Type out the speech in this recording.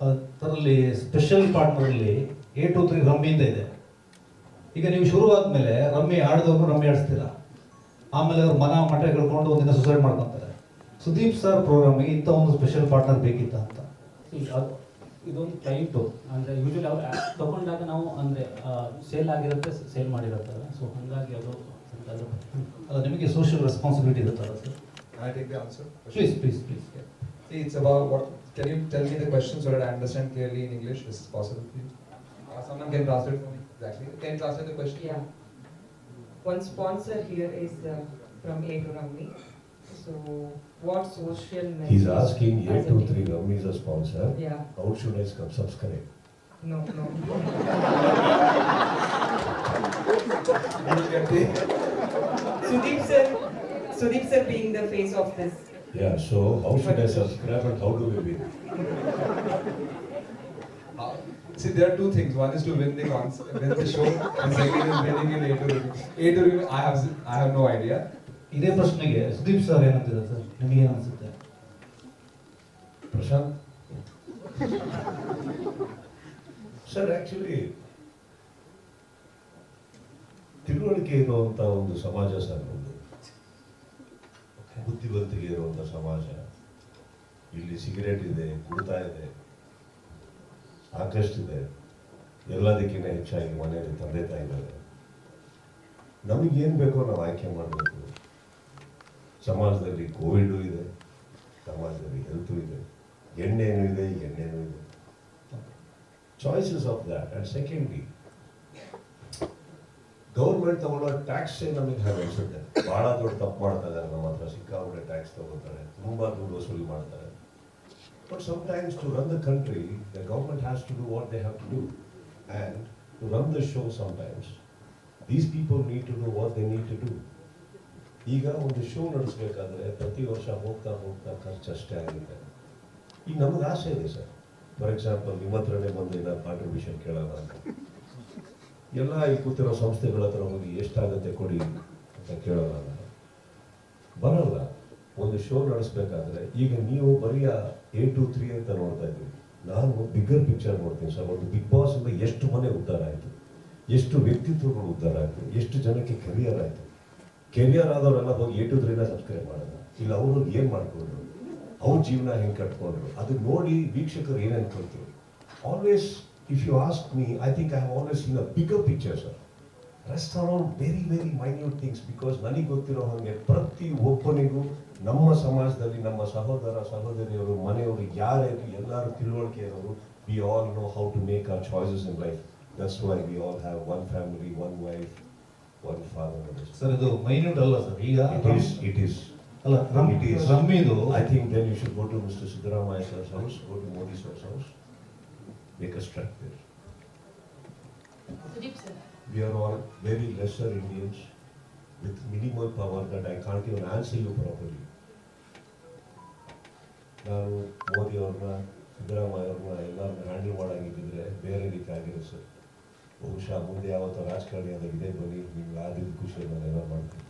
ಅದರಲ್ಲಿ ಸ್ಪೆಷಲ್ ಪಾರ್ಟ್ನರಲ್ಲಿ A two three rummy ಅಂತ ಇದೆ. ಈಗ ನೀವು ಶುರುವಾದ್ಮೇಲೆ ರಮ್ಮಿ ಆಡಿದವ್ರು ರಮ್ಮಿ ಆಡಿಸ್ತೀರಾ? ಆಮೇಲೆ ಅವ್ರು ಮನ ಮಠ ಕಳ್ಕೊಂಡು ಒಂದಿನ ಸುಸೈಡ್ ಮಾಡ್ಕೊತಾರೆ. ಸುದೀಪ್ ಸರ್ ಪ್ರೋಗ್ರಾಮಿಗೆ ಇಂಥ ಒಂದು ಸ್ಪೆಷಲ್ ಪಾರ್ಟ್ನರ್ ಬೇಕಿತ್ತ ಅಂತ? ಇದೊಂದು ಟೈಟು ಅಂದರೆ ಯೂಶಲಿ ಅವ್ರು ತಗೊಂಡಾಗ ನಾವು ಅಂದರೆ ಸೇಲ್ ಆಗಿರುತ್ತೆ ಸೇಲ್ ಮಾಡಿರುತ್ತಲ್ಲ. ಸೊ ಹಾಗಾಗಿ ಅದು ಅಲ್ಲ ನಿಮಗೆ ಸೋಷಿಯಲ್ ರೆಸ್ಪಾನ್ಸಿಬಿಲಿಟಿ ಇರುತ್ತಲ್ಲ sir? Please please please it's about what. Can you tell me the question so that I understand clearly in English? Is this possible, please? Uh, someone can translate for me. Exactly. Can you translate the question? Yeah. One sponsor here is uh, from A to Rammi. So, what social message? He's asking as a A23 team? Is a sponsor. Yeah, How should I sub- subscribe? no, no. You will get the. Sudeep sir, Sudeep sir being the face of this. Yeah, so how should I subscribe and how do we win? Uh, see, there are two things. One is to win the concert, win the show, and second is winning in A to review. A to review, I have, I have no idea. ಇದೇ ಪ್ರಶ್ನೆಗೆ Sudeep sir ಏನಂತೀರ sir ನಿಮಗೇನು ಅನ್ಸುತ್ತೆ Prashant sir actually ತಿಳುವಳಿಕೆ ಇರುವಂತ ಒಂದು ಸಮಾಜ sir ಒಂದು ಬುದ್ಧಿವಂತಿಕೆ ಇರುವಂತ ಸಮಾಜ. ಇಲ್ಲಿ ಸಿಗರೇಟ್ ಇದೆ, ಕುಡ್ತಾ ಇದೆ ಸಾಕಷ್ಟಿದೆ ಎಲ್ಲದಕ್ಕಿಂತ ಹೆಚ್ಚಾಗಿ ಮನೆಯಲ್ಲಿ ತಂದೆ ತಾಯಿ ಇದ್ದಾರೆ ನಮಗೇನು ಬೇಕೋ ನಾವು ಆಯ್ಕೆ ಮಾಡಬೇಕು. ಸಮಾಜದಲ್ಲಿ ಕೋವಿಡು ಇದೆ, ಸಮಾಜದಲ್ಲಿ ಹೆಲ್ತು ಇದೆ, ಎಣ್ಣೆನೂ ಇದೆ ಎಣ್ಣೆನೂ ಇದೆ. Choices of that and secondly government ತಗೊಳ್ಳೋ ಟ್ಯಾಕ್ಸೇ ನಮಗೆ ಹಾಗೆ ಅನಿಸುತ್ತೆ. ಭಾಳ ದೊಡ್ಡ ತಪ್ಪು ಮಾಡ್ತಾ ಇದ್ದಾರೆ ನಮ್ಮ ಹತ್ರ. ಸಿಕ್ಕಾಪಟ್ಟೆ ಟ್ಯಾಕ್ಸ್ ತಗೋತಾರೆ. ತುಂಬ ದುಡ್ಡು ವಸೂಲಿ ಮಾಡ್ತಾರೆ. But sometimes to run the country the government has to do what they have to do and to run the show sometimes these people need to do what they need to do ಈಗ ಒಂದು show ನಡೆಸಬೇಕಾದ್ರೆ ಪ್ರತಿ ವರ್ಷ ಹೋಗ್ತಾ ಹೋಗ್ತಾ ಖರ್ಚು ಅಷ್ಟೇ ಆಗಿದೆ ಈಗ ನಮಗೆ ಆಸೆ ಇದೆ ಸರ್. ಫಾರ್ ಎಕ್ಸಾಂಪಲ್ ನಿಮ್ಮ ಹತ್ರನೇ ಬಂದು ಕಾಂಟ್ರಿಬ್ಯೂಷನ್ ಕೇಳೋಣ ಅಂತ. ಎಲ್ಲ ಈ ಕೂತಿರೋ ಸಂಸ್ಥೆಗಳ ಹತ್ರ ಹೋಗಿ ಎಷ್ಟಾಗುತ್ತೆ ಕೊಡಿ ಅಂತ ಕೇಳೋಣ. ಬರಲ್ಲ. ಒಂದು ಶೋ ನಡೆಸ್ಬೇಕಾದ್ರೆ ಈಗ ನೀವು ಬರೀ ಎ ಟು ತ್ರೀ ಅಂತ ನೋಡ್ತಾ ಇದ್ದೀವಿ ನಾನು ಬಿಗ್ಗರ್ ಪಿಕ್ಚರ್ ನೋಡ್ತೀನಿ ಸರ್. ಒಂದು ಬಿಗ್ ಬಾಸ್ ಇಂದ ಎಷ್ಟು ಮನೆ ಉದ್ಧಾರ ಆಯಿತು? ಎಷ್ಟು ವ್ಯಕ್ತಿತ್ವಗಳು ಉದ್ಧಾರ ಆಯಿತು? ಎಷ್ಟು ಜನಕ್ಕೆ ಕೆರಿಯರ್ ಆಯಿತು? ಕೆರಿಯರ್ ಆದವರೆಲ್ಲ ಹೋಗಿ ಎ ಟು ತ್ರೀನ ಸಬ್ಸ್ಕ್ರೈಬ್ ಮಾಡೋದು? ಇಲ್ಲ, ಅವರು ಏನು ಮಾಡಿಕೊಂಡ್ರು? ಅವ್ರ ಜೀವನ ಹೆಂಗೆ ಕಟ್ಕೊಂಡ್ರು? ಅದು ನೋಡಿ ವೀಕ್ಷಕರು ಏನೇನು ಕೊಡ್ತೀವಿ always If you ask me I think I have always seen a bigger picture sir rest around very very minute things because ನನಗೆ ಗೊತ್ತಿರೋ ಹಾಗೆ ಪ್ರತಿ ಒಬ್ಬನಿಗೂ ನಮ್ಮ ಸಮಾಜದಲ್ಲಿ ನಮ್ಮ ಸಹೋದರ ಸಹೋದರಿಯರು ಮನೆಯವರು ಯಾರೇ ಇರಲಿ ಎಲ್ಲರೂ ತಿಳುವಳಿಕೆ ಇರೋರು we all know how to make our choices in life that's why we all have one family one wife one father sir ಇದು ಮೈನ್ಯೂಟ್ ಅಲ್ಲ ಸರ್ ಈಗ It is, it is. ಅಲ್ಲ rum It is. ರಮ್ಮಿದು I think then you should go to Mr. Siddaramaya sir's house, go to Modi sir's house, Sir. We are all very lesser Indians with minimal power that I can't even answer you properly. ನಾನು ಮೋದಿ ಅವ್ರನ್ನ ಸಿದ್ದರಾಮಯ್ಯ ಅವ್ರನ್ನ ಎಲ್ಲರನ್ನ handle ಮಾಡಂಗಿದ್ದಿದ್ರೆ ಬೇರೆ ರೀತಿ ಆಗಿರೋ sir ಬಹುಶಃ ಮುಂದೆ ಯಾವತ್ತೋ ರಾಜಕಾರಣಿ ಆದಾಗ ಇದೇ ಬನ್ನಿ ನಿಮ್ಗೆ ಆದಿದ್ದು ಖುಷಿ ನಾನು ಎಲ್ಲ ಮಾಡ್ತೀನಿ